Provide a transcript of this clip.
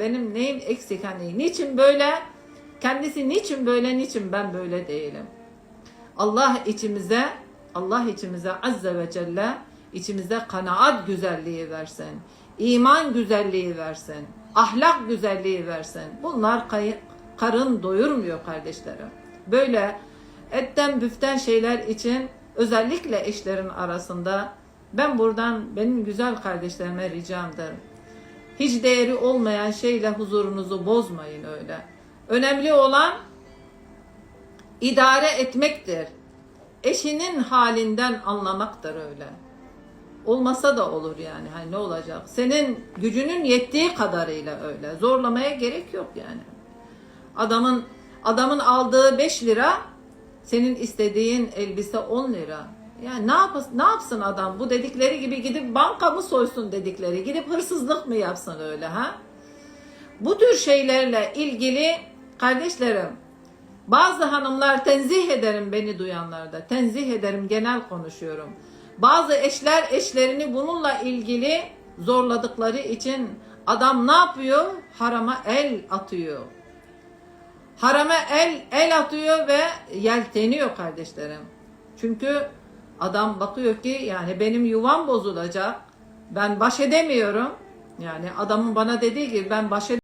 Benim neyim eksik hani niçin böyle? Kendisi niçin böyle, niçin ben böyle değilim? Allah içimize, Allah içimize azze ve celle içimize kanaat güzelliği versin. iman güzelliği versin. Ahlak güzelliği versin. Bunlar kay- karın doyurmuyor kardeşlerim. Böyle etten büften şeyler için özellikle eşlerin arasında ben buradan benim güzel kardeşlerime ricamdır. Hiç değeri olmayan şeyle huzurunuzu bozmayın öyle. Önemli olan idare etmektir. Eşinin halinden anlamaktır öyle. Olmasa da olur yani. Hani ne olacak? Senin gücünün yettiği kadarıyla öyle. Zorlamaya gerek yok yani. Adamın adamın aldığı 5 lira senin istediğin elbise 10 lira. Yani ne yapasın, ne yapsın adam? Bu dedikleri gibi gidip banka mı soysun dedikleri, gidip hırsızlık mı yapsın öyle ha? Bu tür şeylerle ilgili kardeşlerim bazı hanımlar tenzih ederim beni duyanlarda. Tenzih ederim genel konuşuyorum. Bazı eşler eşlerini bununla ilgili zorladıkları için adam ne yapıyor? Harama el atıyor. Harama el el atıyor ve yelteniyor kardeşlerim. Çünkü adam bakıyor ki yani benim yuvam bozulacak. Ben baş edemiyorum. Yani adamın bana dediği gibi ben baş edemiyorum.